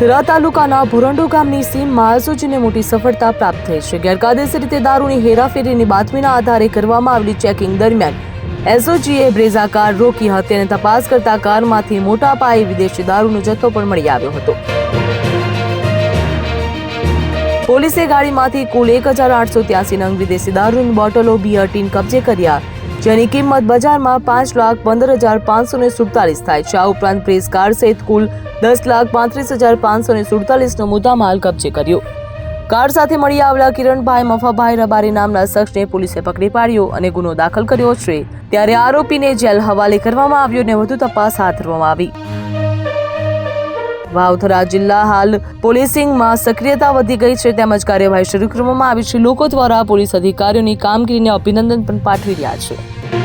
થરા તાલુકાના ભુરંડો ગામની સીમમાં એસઓજીને મોટી સફળતા પ્રાપ્ત થઈ છે. ગેરકાયદેસર રીતે દારૂની હેરાફેરીની બાતમીના આધારે કરવામાં આવેલી ચેકિંગ દરમિયાન એસઓજીએ બ્રેઝા કાર રોકી હતી અને તપાસ કરતા કારમાંથી મોટા પાયે વિદેશી દારૂનો જથ્થો પણ મળી આવ્યો હતો. પોલીસે ગાડીમાંથી કુલ એક હજાર આઠસો ત્યાસી નંગ વિદેશી દારૂની બોટલો, બિયર, ટીન કબજે કર્યા. જેની કિંમત બજારમાં પાંચ લાખ પંદર હજાર પાંચસો ને સુડતાલીસ થાય છે. આ ઉપરાંત પ્રેસ કાર સહિત કુલ દસ લાખ પાંત્રીસ હજાર પાંચસો ને સુડતાલીસનો મુદ્દામાલ કબજે કર્યો. કાર સાથે મળી આવેલા કિરણભાઈ મફાભાઈ રબારી નામના શખ્સને પોલીસે પકડી પાડ્યો અને ગુનો દાખલ કર્યો છે. ત્યારે આરોપીને જેલ હવાલે કરવામાં આવ્યો અને વધુ તપાસ હાથ ધરવામાં આવી. વાવથરા જિલ્લા હાલ પોલીસિંગમાં સક્રિયતા વધી ગઈ છે. તેમજ કાર્યવાહી શરૂ કરવામાં આવી છે. લોકો દ્વારા પોલીસ અધિકારીઓની કામગીરીને અભિનંદન પણ પાઠવી રહ્યા છે.